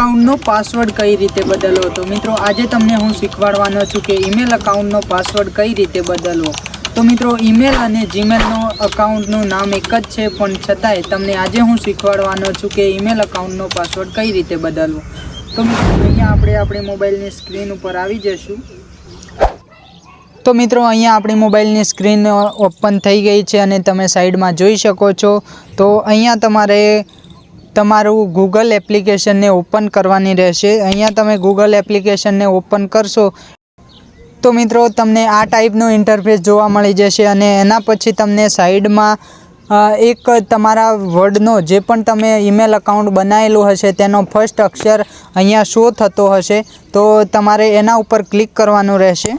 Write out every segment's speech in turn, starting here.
અકાઉન્ટનો password કઈ રીતે બદલવો? તો મિત્રો, આજે તમને હું શીખવાડવાનો છું કે ઈમેલ અકાઉન્ટનો પાસવર્ડ કઈ રીતે બદલવો? તો મિત્રો ઈમેલ અને જીમેલનો અકાઉન્ટનું નામ એક જ છે, પણ છતાંય તમને આજે હું શીખવાડવાનો છું કે ઈમેલ અકાઉન્ટનો પાસવર્ડ કઈ રીતે બદલવો? તો મિત્રો, અહીંયા આપણે આપણી મોબાઈલની સ્ક્રીન ઉપર આવી જશું તો મિત્રો, અહીંયા આપણી મોબાઈલની સ્ક્રીન ઓપન થઈ ગઈ છે અને તમે સાઈડમાં જોઈ શકો છો. તો અહીંયા તમારે તમારું ગૂગલ એપ્લિકેશનને ઓપન કરવાની રહેશે. અહીંયા તમે ગૂગલ એપ્લિકેશનને ઓપન કરશો તો મિત્રો તમને આ ટાઈપનું ઇન્ટરફેસ જોવા મળી જશે અને એના પછી તમને સાઈડમાં એક તમારા વર્ડનો જે પણ તમે ઈમેલ અકાઉન્ટ બનાવેલું હશે તેનો ફર્સ્ટ અક્ષર અહીંયા શો થતો હશે. તો તમારે એના ઉપર ક્લિક કરવાનું રહેશે.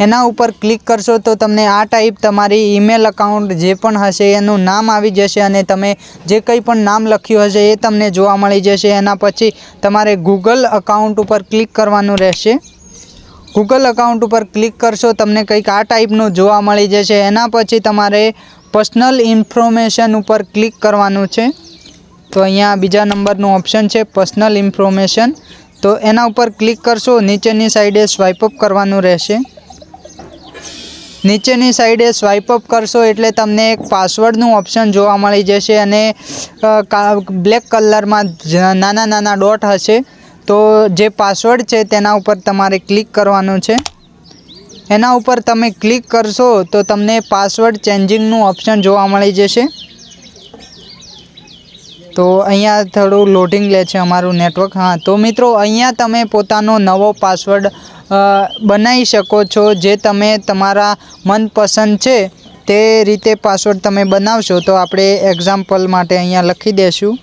એના ઉપર ક્લિક કરશો તો તમને આ ટાઈપ તમારી ઈમેલ અકાઉન્ટ જે પણ હશે એનું નામ આવી જશે અને તમે જે કંઈ પણ નામ લખ્યું હશે એ તમને જોવા મળી જશે. એના પછી તમારે ગૂગલ અકાઉન્ટ ઉપર ક્લિક કરવાનું રહેશે. ગૂગલ અકાઉન્ટ ઉપર ક્લિક કરશો તમને કંઈક આ ટાઈપનું જોવા મળી જશે. એના પછી તમારે પર્સનલ ઇન્ફોર્મેશન ઉપર ક્લિક કરવાનું છે. તો અહીંયા બીજા નંબરનું ઓપ્શન છે પર્સનલ ઇન્ફોર્મેશન. તો એના ઉપર ક્લિક કરશો, નીચેની સાઈડે સ્વાઇપ અપ કરવાનું રહેશે. નીચેની સાઈડે સ્વાઇપ અપ કરશો એટલે તમને એક પાસવર્ડનું ઓપ્શન જોવા મળી જશે અને બ્લેક કલરમાં નાના નાના ડોટ હશે. તો જે પાસવર્ડ છે તેના ઉપર તમારે ક્લિક કરવાનું છે. એના ઉપર તમે ક્લિક કરશો તો તમને પાસવર્ડ ચેન્જિંગનું ઓપ્શન જોવા મળી જશે. તો અહીંયા થોડું લોડિંગ લે છે અમારું નેટવર્ક હા, તો મિત્રો, અહીંયા તમે પોતાનો નવો પાસવર્ડ બનાવી શકો છો. જે તમે તમારા મનપસંદ છે તે રીતે પાસવર્ડ તમે બનાવશો તો આપણે એક્ઝામ્પલ માટે અહીંયા લખી દઈશું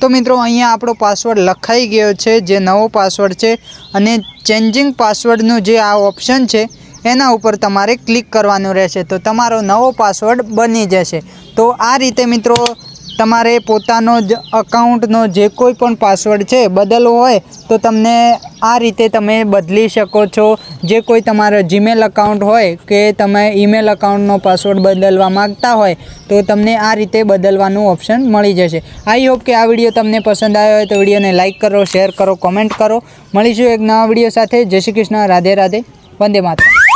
તો મિત્રો, અહીંયા આપણો પાસવર્ડ લખાઈ ગયો છે, જે નવો પાસવર્ડ છે અને ચેન્જિંગ પાસવર્ડનું જે આ ઓપ્શન છે, એના ઉપર તમારે ક્લિક કરવાનું રહેશે. તો તમારો નવો પાસવર્ડ બની જશે. તો આ રીતે મિત્રો તમારે પોતાનો જ અકાઉન્ટનો જે કોઈ પણ પાસવર્ડ છે, બદલવો હોય, તો તમને આ રીતે તમે બદલી શકો છો. જે કોઈ તમારો જીમેલ અકાઉન્ટ હોય કે તમે ઈમેલ અકાઉન્ટનો પાસવર્ડ બદલવા માંગતા હોય, તો તમને આ રીતે બદલવાનું ઓપ્શન મળી જશે. આઈ હોપ કે આ વીડિયો તમને પસંદ આવ્યો હોય તો વિડીયોને લાઇક કરો શેર કરો કોમેન્ટ કરો. મળીશું એક નવા વીડિયો સાથે. જય શ્રી કૃષ્ણ. રાધે રાધે. વંદે માતરમ.